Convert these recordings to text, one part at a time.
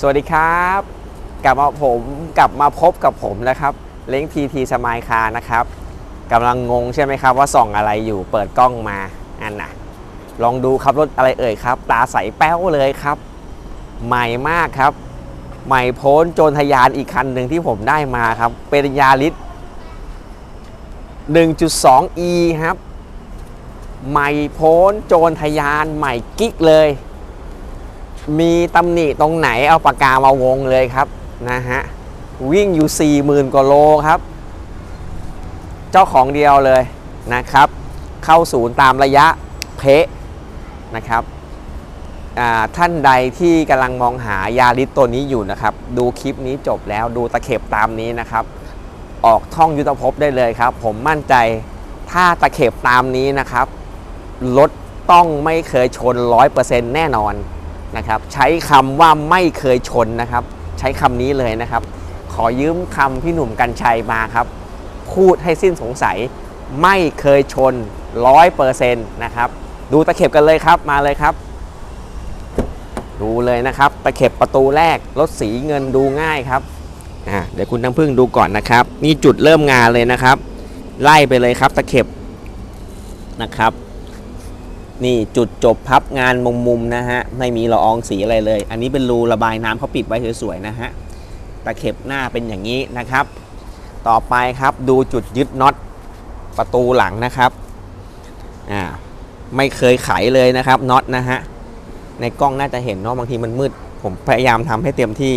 สวัสดีครับ กลับมาผมกลับมาพบกับผมนะครับ เล้งทีทีสมายคานะครับกำลังงงใช่ไหมครับ ว่าส่องอะไรอยู่เปิดกล้องมาอันน่ะ ลองดูครับรถอะไรเอ่ยครับ ตาใสแป้วเลยครับ ใหม่มากครับ ใหม่โพ้นโจรทยานอีกคันหนึ่งที่ผมได้มาครับ เป็นยาริส 1.2e ครับ ใหม่โพ้นโจรทยานใหม่กิ๊กเลย มีตำหนิตรงไหนเอาปากกามาวงเลยครับนะฮะวิ่งอยู่40,000กว่าโลครับ เจ้าของเดียวเลยนะครับ เข้าศูนย์ตามระยะเพะนะครับท่านใดที่กำลังมองหายาริสตัวนี้อยู่นะครับ ดูคลิปนี้จบแล้วดูตะเข็บตามนี้นะครับ ออกท่องยุทธภพได้เลยครับ ผมมั่นใจถ้าตะเข็บตามนี้นะครับรถต้องไม่เคยชน 100%แน่นอน นะครับใช้คำว่าไม่เคยชนนะครับ ใช้คำนี้เลยนะครับ ขอยืมคำพี่หนุ่มกัญชัยมาครับ พูดให้สิ้นสงสัย ไม่เคยชนร้อยเปอร์เซ็นต์นะครับดูตะเข็บกันเลยครับมาเลยครับ ดูเลยนะครับตะเข็บประตูแรกรถสีเงินดูง่ายครับเดี๋ยวคุณน้ำพึ่งดูก่อนนะครับนี่จุดเริ่มงานเลยนะครับ ไล่ไปเลยครับตะเข็บนะครับ นี่จุดจบพับงานมุมมุมนะฮะไม่มีละอองสีอะไรเลย อันนี้เป็นรูระบายน้ำเขาปิดไว้สวยๆนะฮะตะเข็บหน้าเป็นอย่างนี้นะครับ ต่อไปครับดูจุดยึดน็อตประตูหลังนะครับอ่าไม่เคยไขเลยนะครับน็อตนะฮะในกล้องน่าจะเห็นเนาะบางทีมันมืด ผมพยายามทำให้เต็มที่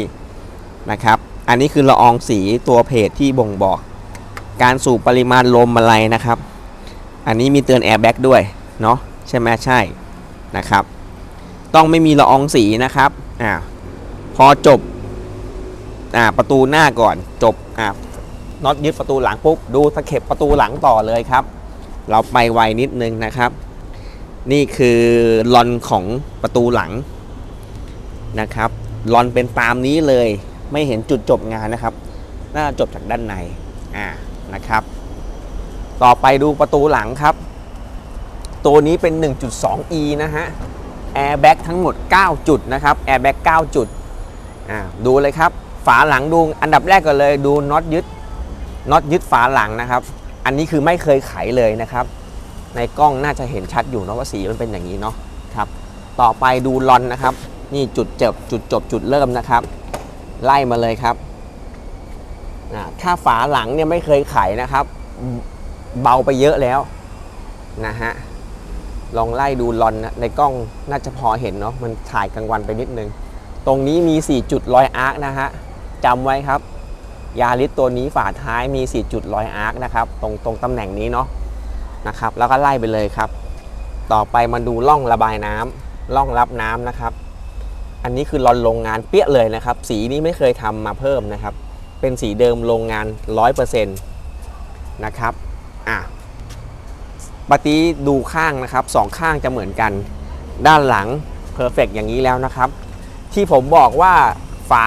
นะครับ อันนี้คือละอองสีตัวเพจที่บ่งบอก การสูบปริมาณลมอะไรนะครับ อันนี้มีเตือนแอร์แบ็กด้วยเนาะ ใช่ไหมใช่นะครับ ต้องไม่มีละอองสีนะครับอ่าพอจบอ่าประตูหน้าก่อนจบอ่าน็อตยึดประตูหลังปุ๊บดูตะเข็บประตูหลังต่อเลยครับ เราไปไวนิดนึงนะครับ นี่คือลอนของประตูหลังนะครับลอนเป็นตามนี้เลยไม่เห็นจุดจบงานนะครับ น่าจะจบจากด้านในอ่านะครับ ต่อไปดูประตูหลังครับ ตัวนี้เป็น 1.2e นะฮะแอร์แบ็กทั้งหมด 9 จุดนะครับแอร์แบ็ก9จุดอ่าดูเลยครับ ฝาหลังดูอันดับแรกก่อนเลยดูน็อตยึดน็อตยึดฝาหลังนะครับ อันนี้คือไม่เคยไขเลยนะครับ ในกล้องน่าจะเห็นชัดอยู่เนาะว่าสีมันเป็นอย่างนี้เนาะครับ ต่อไปดูลอนนะครับ นี่จุดจบจุดจบจุดเริ่มนะครับ ไล่มาเลยครับอ่าถ้าฝาหลังเนี่ยไม่เคยไขนะครับ เบาไปเยอะแล้วนะฮะ ลองไล่ดูลอนนะในกล้องน่าจะพอเห็นเนาะมันถ่ายกลางวันไปนิดนึง ตรงนี้มี 4 จุดรอยอาร์คนะฮะจำไว้ครับ ยาริสตัวนี้ฝาท้ายมี 4 จุดรอยอาร์คนะครับ ตรงตรงตำแหน่งนี้เนาะนะครับ แล้วก็ไล่ไปเลยครับ ต่อไปมาดูร่องระบายน้ำร่องรับน้ำนะครับ อันนี้คือลอนโรงงานเปี้ยเลยนะครับ สีนี้ไม่เคยทำมาเพิ่มนะครับ เป็นสีเดิมโรงงาน 100%นะครับอะ ปฏิดูข้างนะครับสองข้างจะเหมือนกัน ด้านหลังเพอร์เฟกอย่างนี้แล้วนะครับ ที่ผมบอกว่าฝา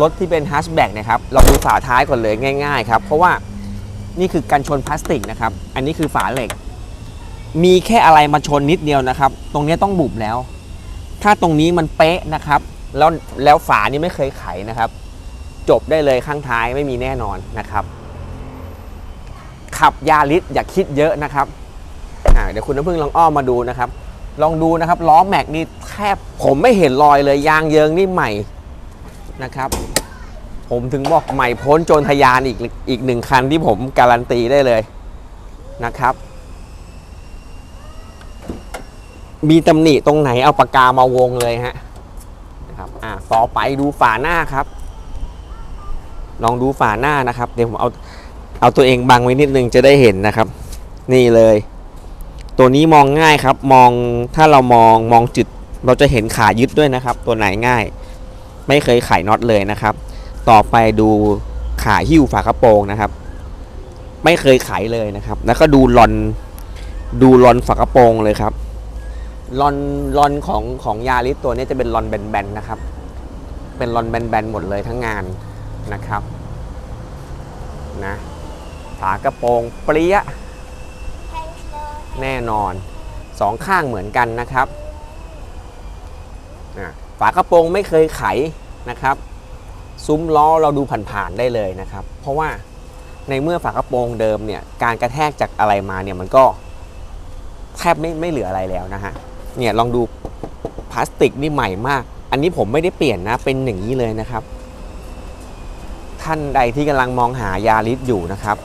รถที่เป็นฮัชแบ็กนะครับเราดูฝาท้ายก่อนเลยง่าย ๆ ครับ เพราะว่านี่คือกันชนพลาสติกนะครับ อันนี้คือฝาเหล็ก มีแค่อะไรมาชนนิดเดียวนะครับ ตรงนี้ต้องบุบแล้ว ถ้าตรงนี้มันเป๊ะนะครับ แล้วแล้วฝานี่ไม่เคยไขนะครับ จบได้เลยข้างท้ายไม่มีแน่นอนนะครับ ขับยาริสอย่าคิดเยอะนะครับ อ่าเดี๋ยวคุณน้ำพึ่งลองอ้อมมาดูนะครับ ลองดูนะครับล้อแม็กนี่แทบผมไม่เห็นรอยเลยยางเยิงนี่ใหม่นะครับ ผมถึงบอกใหม่พ้นโจรทยานอีกอีกหนึ่งคันที่ผมการันตีได้เลยนะครับ มีตำหนิตรงไหนเอาปากกามาวงเลยฮะนะครับอ่าต่อไปดูฝาหน้าครับ ลองดูฝาหน้านะครับ เดี๋ยวผมเอาเอาตัวเองบังไว้นิดนึงจะได้เห็นนะครับ นี่เลย ตัวนี้มองง่ายครับมองถ้าเรามองมองจุดเราจะเห็นขายึดด้วยนะครับ ตัวไหนง่าย ไม่เคยไขน็อตเลยนะครับ ต่อไปดูขาหิ้วฝากระโปรงนะครับ ไม่เคยไขเลยนะครับ แล้วก็ดูลอนดูลอนฝากระโปรงเลยครับลอนลอนของของยาริสตัวนี้จะเป็นลอนแบนๆนะครับ เป็นลอนแบนๆหมดเลยทั้งงานนะครับนะฝากระโปรงเปรี้ย แน่นอนสองข้างเหมือนกันนะครับ ฝากระโปรงไม่เคยไขนะครับ ซุ้มล้อเราดูผ่านๆได้เลยนะครับ เพราะว่าในเมื่อฝากระโปรงเดิมเนี่ยการกระแทกจากอะไรมาเนี่ยมันก็แทบไม่ไม่เหลืออะไรแล้วนะฮะ เนี่ยลองดูพลาสติกนี่ใหม่มาก อันนี้ผมไม่ได้เปลี่ยนนะเป็นอย่างนี้เลยนะครับ ท่านใดที่กำลังมองหายาลิสอยู่นะครับ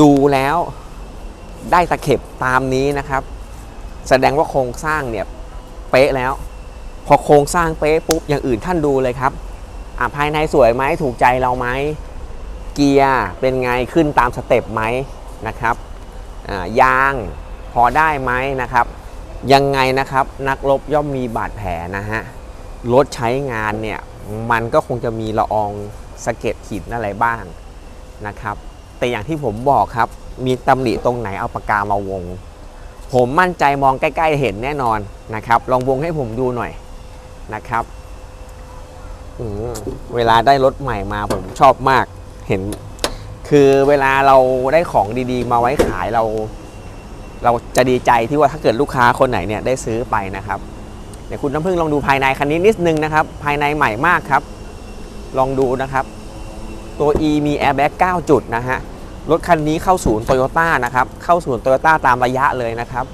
ดูแล้ว ได้ตะเข็บตามนี้นะครับ แสดงว่าโครงสร้างเนี่ยเป๊ะแล้ว พอโครงสร้างเป๊ะปุ๊บอย่างอื่นท่านดูเลยครับอะภายในสวยไหมถูกใจเราไหมเกียร์เป็นไงขึ้นตามสเต็ปไหมนะครับยางพอได้ไหมนะครับ ยังไงนะครับนักรบย่อมมีบาดแผลนะฮะรถใช้งานเนี่ยมันก็คงจะมีละอองสะเก็ดหินอะไรบ้างนะครับ แต่อย่างที่ผมบอกครับ มีตำหนิตรงไหนเอาปากกามาวง ผมมั่นใจมองใกล้ ๆ เห็นแน่นอนนะครับ ลองวงให้ผมดูหน่อยนะครับเวลาได้รถใหม่มาผมชอบมากเห็น คือเวลาเราได้ของดีๆ มาไว้ขายเรา เราจะดีใจที่ว่าถ้าเกิดลูกค้าคนไหนเนี่ยได้ซื้อไปนะครับเดี๋ยวคุณน้ำพึ่งลองดูภายในคันนี้นิดนึงนะครับ ภายในใหม่มากครับ ลองดูนะครับ ตัว E มี airbag 9จุดนะฮะ รถคันนี้เข้าศูนย์โตโยต้านะครับ เข้าศูนย์โตโยต้าตามระยะเลยนะครับ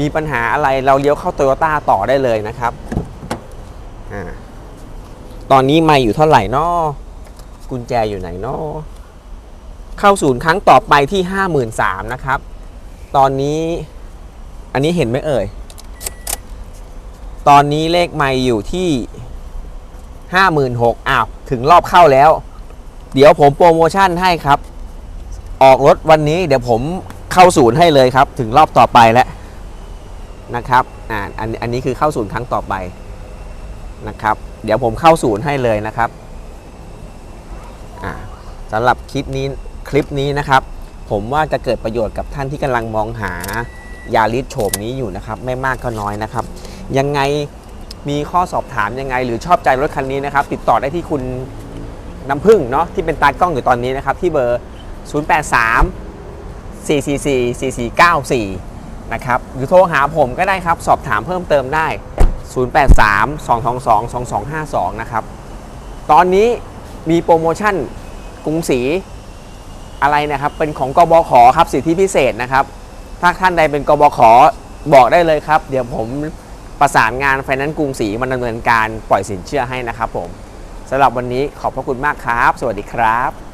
มีปัญหาอะไรเราเลี้ยวเข้าโตโยต้าต่อได้เลยนะครับอตอนนี้ไม่อยู่เท่าไหร่นอกุญแจอยู่ไหนนอเข้าศูนย์ครั้งต่อไปที่53,000นสามนะครับ ตอนนี้ อันนี้เห็นไหมเอ่ย ตอนนี้เลขไม่อยู่ที่56,000อ้าว ถึงรอบเข้าแล้ว เดี๋ยวผมโปรโมชั่นให้ครับ ออกรถวันนี้เดี๋ยวผมเข้าศูนย์ให้เลยครับ ถึงรอบต่อไปแล้วนะครับอ่าอันอันนี้คือเข้าศูนย์ครั้งต่อไปนะครับ เดี๋ยวผมเข้าศูนย์ให้เลยนะครับอ่าสำหรับคลิปนี้คลิปนี้นะครับ ผมว่าจะเกิดประโยชน์กับท่านที่กำลังมองหายาลิสโฉมนี้อยู่นะครับ ไม่มากก็น้อยนะครับ ยังไงมีข้อสอบถามยังไง หรือชอบใจรถคันนี้นะครับ ติดต่อได้ที่คุณน้ำพึ่งเนาะที่เป็นตากล้องอยู่ตอนนี้นะครับ ที่เบอร์ 083 444 4494 นะครับ หรือโทรหาผมก็ได้ครับ สอบถามเพิ่มเติมได้ 083 222 2252 นะครับ ตอนนี้มีโปรโมชั่นกรุงศรีอะไรนะครับ เป็นของกบขครับ สิทธิพิเศษนะครับ ถ้าท่านใดเป็นกบขบอกได้เลยครับ เดี๋ยวผมประสานงานไฟแนนซ์กรุงศรีมาดำเนินการปล่อยสินเชื่อให้นะครับผมสำหรับวันนี้ขอบพระคุณมากครับ สวัสดีครับ